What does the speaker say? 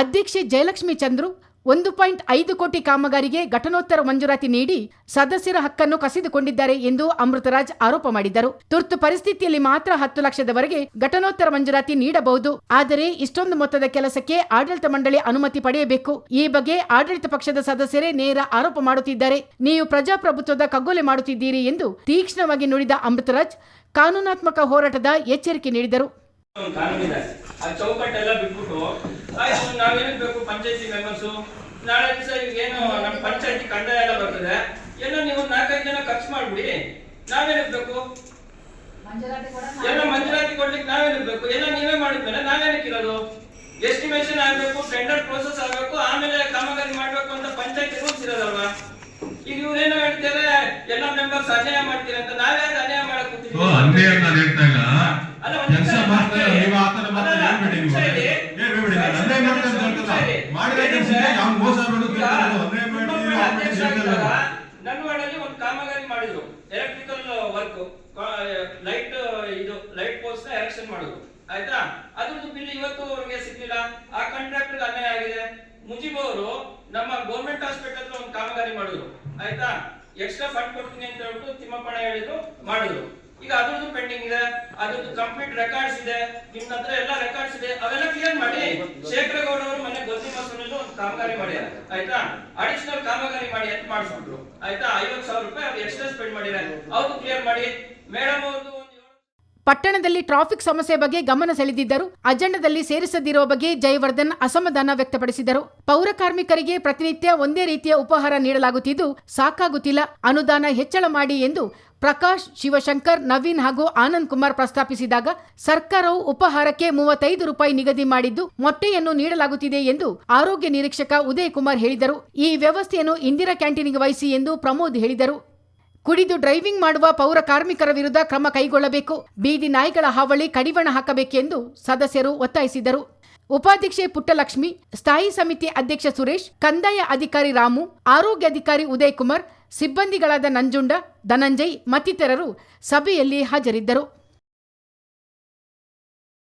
ಅಧ್ಯಕ್ಷೆ ಜಯಲಕ್ಷ್ಮಿ ಚಂದ್ರು ಒಂದು ಪಾಯಿಂಟ್ ಐದು ಕೋಟಿ ಕಾಮಗಾರಿಗೆ ಘಟನೋತ್ತರ ಮಂಜೂರಾತಿ ನೀಡಿ ಸದಸ್ಯರ ಹಕ್ಕನ್ನು ಕಸಿದುಕೊಂಡಿದ್ದಾರೆ ಎಂದು ಅಮೃತರಾಜ್ ಆರೋಪ ಮಾಡಿದ್ದರು. ತುರ್ತು ಪರಿಸ್ಥಿತಿಯಲ್ಲಿ ಮಾತ್ರ ಹತ್ತು ಲಕ್ಷದವರೆಗೆ ಘಟನೋತ್ತರ ಮಂಜೂರಾತಿ ನೀಡಬಹುದು. ಆದರೆ ಇಷ್ಟೊಂದು ಮೊತ್ತದ ಕೆಲಸಕ್ಕೆ ಆಡಳಿತ ಮಂಡಳಿ ಅನುಮತಿ ಪಡೆಯಬೇಕು. ಈ ಬಗ್ಗೆ ಆಡಳಿತ ಪಕ್ಷದ ಸದಸ್ಯರೇ ನೇರ ಆರೋಪ ಮಾಡುತ್ತಿದ್ದಾರೆ. ನೀವು ಪ್ರಜಾಪ್ರಭುತ್ವದ ಕಗ್ಗೊಲೆ ಮಾಡುತ್ತಿದ್ದೀರಿ ಎಂದು ತೀಕ್ಷ್ಣವಾಗಿ ನುಡಿದ ಅಮೃತರಾಜ್ ಕಾನೂನಾತ್ಮಕ ಹೋರಾಟದ ಎಚ್ಚರಿಕೆ ನೀಡಿದರು. ನಾವೇನಕ್ಕೆ ಬೇಕು ಪಂಚಾಯತಿ ಮೆಂಬರ್ಸು ನಾಳೆ ದಿವಸ ಏನು ನಮ್ಮ ಪಂಚಾಯತಿ ಕಂದಾಯ ಎಲ್ಲ ಬರ್ತದೆ. ಏನೋ ನೀವು ನಾಲ್ಕೈದು ಜನ ಖರ್ಚು ಮಾಡ್ಬಿಡಿ. ನಾವೇನಕ್ಕೆ ಬೇಕು? ಎಲ್ಲ ಮಂಜೂರಾತಿ ಕೊಡ್ಲಿಕ್ಕೆ ನಾವೇನಕ್ಕೆ ಬೇಕು? ಎಲ್ಲ ನೀವೇ ಮಾಡಿದ್ಮೇಲೆ ನಾವೇನಕ್ಕೆ ಇರೋದು? ಎಸ್ಟಿಮೇಷನ್ ಆಗ್ಬೇಕು ಟೆಂಡರ್ ಪ್ರೋಸೆಸ್ ಆಗ್ಬೇಕು ಆಮೇಲೆ ಕಾಮಗಾರಿ ಮಾಡ್ಬೇಕು ಅಂತ ಪಂಚಾಯತಿ ರೂಲ್ಸ್ ಇರೋದಲ್ವಾ? ಈಗ ಇವ್ರೇನೋ ಹೇಳ್ತಾರೆ? ಎಲ್ಲ ಮೆಂಬರ್ಸ್ ಅನ್ಯಾಯ ಮಾಡ್ತೀರಿ ಅಂತ. ನಾವ್ಯಾಕೆ ಅನ್ಯಾಯ ಮಾಡಕ್ ಅನ್ಯಾಯ ನಾನು ಹೇಳ್ತಾ ಇಲ್ಲ ಅಲ್ಲ, ಒಂದ್ ಕೆಲಸ ನಿಮಿಷ ಮಾಡ್ತಾ ಹೇಳಿ. ನೀವು ಆ ಥರ ಮಾತ್ರ ಅಲ್ಲ, ಹೇಳ್ಬೇಡಿ ನೀವು ಹೇಳಿ. ಹೇಳ್ಬೇಡಿ ನಾನು ಅನ್ಯಾಯ ಮಾಡ್ತಾ ಅಂತ ಹೇಳ್ತಲ್ಲ. ಹೇಳಿ. ಮಾಡಿದ ಹೇಳಿ ಕೆಲಸಕ್ಕೆ ಸರ್. ಯಾವ ಮೋಸ ಮಾಡೋದು ಈಗ ಕೇಳ್ತಾರೆ, ಅನ್ಯಾಯ ಮಾಡಿ ತಿಮ್ಮಪ್ಪನ ನೀವು ಅಧ್ಯಕ್ಷ ಹೇಳ್ತಾ ಇಲ್ಲ. ಆಗಿದ್ದಾಗ ನನ್ನ ವಾರ್ಡಲ್ಲಿ ಒಂದು ಕಾಮಗಾರಿ ಮಾಡಿದ್ರು. ಎಲೆಕ್ಟ್ರಿಕಲ್ ವರ್ಕ್ ಲೈಟ್ ಇದು ಲೈಟ್ ಪೋಸ್ಟ್ನ ಎರೆಕ್ಷನ್ ಮಾಡಿದ್ರು ಆಯ್ತಾ? ಅದ್ರದ್ದು ಬಿಲ್ ಇವತ್ತು ಅವ್ರಿಗೆ ಸಿಗ್ಲಿಲ್ಲ. ಆ ಕಾಂಟ್ರಾಕ್ಟ್ ಅನ್ಯಾಯ ಆಗಿದೆ. ಮುಜಿಬ್ ಅವರು ನಮ್ಮ ಗೌರ್ಮೆಂಟ್ ಹಾಸ್ಪಿಟಲ್ ಒಂದು ಕಾಮಗಾರಿ ಮಾಡಿದ್ರು. ಆಯ್ತಾ? ಎಕ್ಸ್ಟ್ರಾ ಫಂಡ್ ಕೊಡ್ತೀನಿ ಅಂತ ಹೇಳ್ಬಿಟ್ಟು ತಿಮ್ಮಪ್ಪಣ ಹೇಳಿದ್ರು ಮಾಡಿದ್ರು. ಈಗ ಅದ್ರದ್ದು ಪೆಂಡಿಂಗ್ ಇದೆ. ಅದ್ರದ್ದು ಕಂಪ್ಲೀಟ್ ರೆಕಾರ್ಡ್ಸ್ ಇದೆ. ನಿಮ್ ಹತ್ರ ಎಲ್ಲ ರೆಕಾರ್ಡ್ಸ್ ಇದೆ. ಅವೆಲ್ಲ ಕ್ಲಿಯರ್ ಮಾಡಿ. ಶೇಖರಗೌಡ ಅವರು ಮೊನ್ನೆ ಗೊತ್ತಿ ಬಸವನಲ್ಲಿ ಒಂದು ಕಾಮಗಾರಿ ಮಾಡಿ ಆಯ್ತಾ? ಅಡಿಷನಲ್ ಕಾಮಗಾರಿ ಮಾಡಿ ಅಂತ ಮಾಡಿಸ್ಬಿಟ್ರು. ಆಯ್ತಾ? ಐವತ್ ಸಾವಿರ ರೂಪಾಯಿ ಎಕ್ಸ್ಟ್ರಾ ಸ್ಪೆಂಡ್ ಮಾಡಿದ್ದಾರೆ. ಅವ್ರು ಕ್ಲಿಯರ್ ಮಾಡಿ. ಮೇಡಮ್ ಅವ್ರದ್ದು ಪಟ್ಟಣದಲ್ಲಿ ಟ್ರಾಫಿಕ್ ಸಮಸ್ಯೆ ಬಗ್ಗೆ ಗಮನ ಸೆಳೆದಿದ್ದರು. ಅಜೆಂಡದಲ್ಲಿ ಸೇರಿಸದಿರುವ ಬಗ್ಗೆ ಜಯವರ್ಧನ್ ಅಸಮಾಧಾನ ವ್ಯಕ್ತಪಡಿಸಿದರು. ಪೌರ ಕಾರ್ಮಿಕರಿಗೆ ಪ್ರತಿನಿತ್ಯ ಒಂದೇ ರೀತಿಯ ಉಪಹಾರ ನೀಡಲಾಗುತ್ತಿದ್ದು, ಸಾಕಾಗುತ್ತಿಲ್ಲ. ಅನುದಾನ ಹೆಚ್ಚಳ ಮಾಡಿ ಎಂದು ಪ್ರಕಾಶ್, ಶಿವಶಂಕರ್, ನವೀನ್ ಹಾಗೂ ಆನಂದ್ ಕುಮಾರ್ ಪ್ರಸ್ತಾಪಿಸಿದಾಗ ಸರ್ಕಾರವು ಉಪಹಾರಕ್ಕೆ ಮೂವತ್ತೈದು ರೂಪಾಯಿ ನಿಗದಿ ಮಾಡಿದ್ದು, ಮೊಟ್ಟೆಯನ್ನು ನೀಡಲಾಗುತ್ತಿದೆ ಎಂದು ಆರೋಗ್ಯ ನಿರೀಕ್ಷಕ ಉದಯ್ ಕುಮಾರ್ ಹೇಳಿದರು. ಈ ವ್ಯವಸ್ಥೆಯನ್ನು ಇಂದಿರಾ ಕ್ಯಾಂಟೀನ್ಗೆ ವಹಿಸಿ ಎಂದು ಪ್ರಮೋದ್ ಹೇಳಿದರು. ಕುಡಿದು ಡ್ರೈವಿಂಗ್ ಮಾಡುವ ಪೌರ ಕಾರ್ಮಿಕರ ವಿರುದ್ಧ ಕ್ರಮ ಕೈಗೊಳ್ಳಬೇಕು, ಬೀದಿ ನಾಯಿಗಳ ಹಾವಳಿ ಕಡಿವಾಣ ಹಾಕಬೇಕೆಂದು ಸದಸ್ಯರು ಒತ್ತಾಯಿಸಿದರು. ಉಪಾಧ್ಯಕ್ಷೆ ಪುಟ್ಟಲಕ್ಷ್ಮಿ, ಸ್ಥಾಯಿ ಸಮಿತಿ ಅಧ್ಯಕ್ಷ ಸುರೇಶ್, ಕಂದಾಯ ಅಧಿಕಾರಿ ರಾಮು, ಆರೋಗ್ಯಾಧಿಕಾರಿ ಉದಯ್ ಕುಮಾರ್ ಸಿಬ್ಬಂದಿಗಳಾದ ನಂಜುಂಡ ಧನಂಜಯ್ ಮತ್ತಿತರರು ಸಭೆಯಲ್ಲಿ ಹಾಜರಿದ್ದರು.